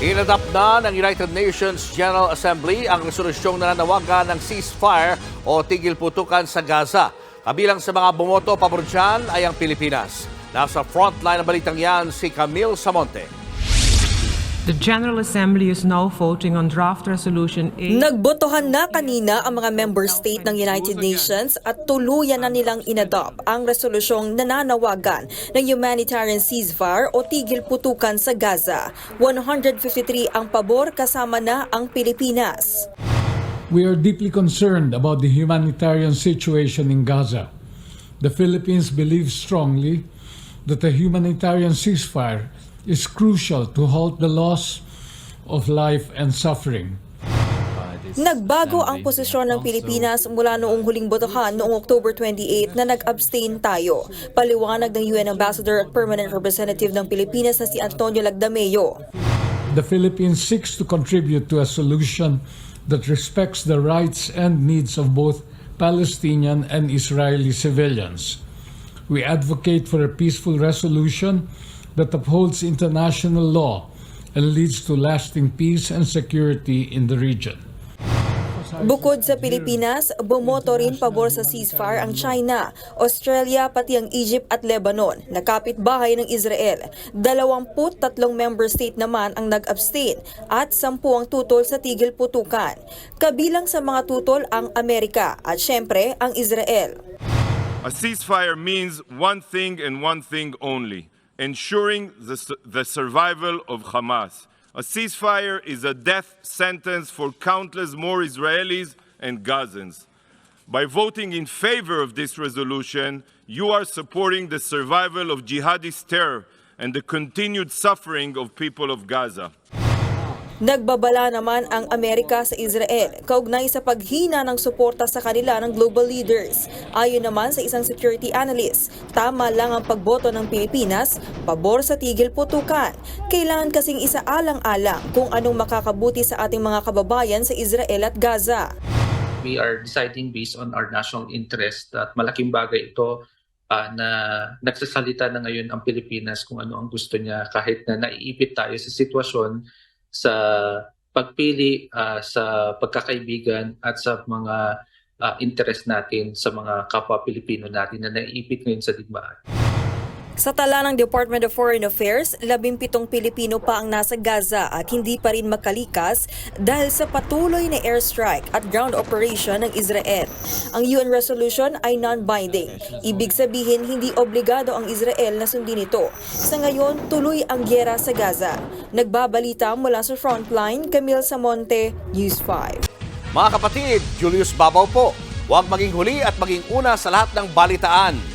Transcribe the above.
Inadapt na ng United Nations General Assembly ang resolusyong nananawagan ng ceasefire o tigil putukan sa Gaza. Kabilang sa mga bumoto pabor dyan ay ang Pilipinas. Nasa frontline ng balitang yan si Camille Samonte. The General Assembly is now voting on draft resolution 8. Nagbotohan na kanina ang mga member state ng United Nations at tuluyan na nilang inadopt ang resolusyong nananawagan ng humanitarian ceasefire o tigil putukan sa Gaza. 153 ang pabor kasama na ang Pilipinas. We are deeply concerned about the humanitarian situation in Gaza. The Philippines believes strongly that a humanitarian ceasefire is crucial to halt the loss of life and suffering. Nagbago ang posisyon ng Pilipinas mula noong huling botohan noong October 28 na nag-abstain tayo. Paliwanag ng UN Ambassador at Permanent Representative ng Pilipinas na si Antonio Lagdameo. The Philippines seeks to contribute to a solution that respects the rights and needs of both Palestinian and Israeli civilians. We advocate for a peaceful resolution that upholds international law and leads to lasting peace and security in the region. Bukod sa Pilipinas, bumoto rin pabor sa ceasefire ang China, Australia pati ang Egypt at Lebanon, na kapitbahay ng Israel. 23 member state naman ang nag-abstain at 10 ang tutol sa tigil putukan. Kabilang sa mga tutol ang Amerika at syempre ang Israel. A ceasefire means one thing and one thing only ensuring the, the survival of Hamas. A ceasefire is a death sentence for countless more Israelis and Gazans. By voting in favor of this resolution, you are supporting the survival of jihadist terror and the continued suffering of people of Gaza. Nagbabala naman ang Amerika sa Israel kaugnay sa paghina ng suporta sa kanila ng global leaders. Ayon naman sa isang security analyst, tama lang ang pagboto ng Pilipinas pabor sa tigil putukan. Kailangan kasing isaalang-alang kung anong makakabuti sa ating mga kababayan sa Israel at Gaza. we are deciding based on our national interest at malaking bagay ito ah, na nagsasalita na ngayon ang Pilipinas kung ano ang gusto niya kahit na naiipit tayo sa sitwasyon sa pagpili ah, sa pagkakaibigan at sa mga ah, interest natin sa mga kapwa Pilipino natin na naiipit ngayon sa digmaan. Sa tala ng Department of Foreign Affairs, 17 Pilipino pa ang nasa Gaza at hindi pa rin makalikas dahil sa patuloy na airstrike at ground operation ng Israel. Ang UN resolution ay non-binding. Ibig sabihin, hindi obligado ang Israel na sundin ito. Sa ngayon, tuloy ang gyera sa Gaza. Nagbabalita mula sa Frontline, Camille Samonte, News 5. Mga kapatid, Julius Babaw po. Huwag maging huli at maging una sa lahat ng balitaan.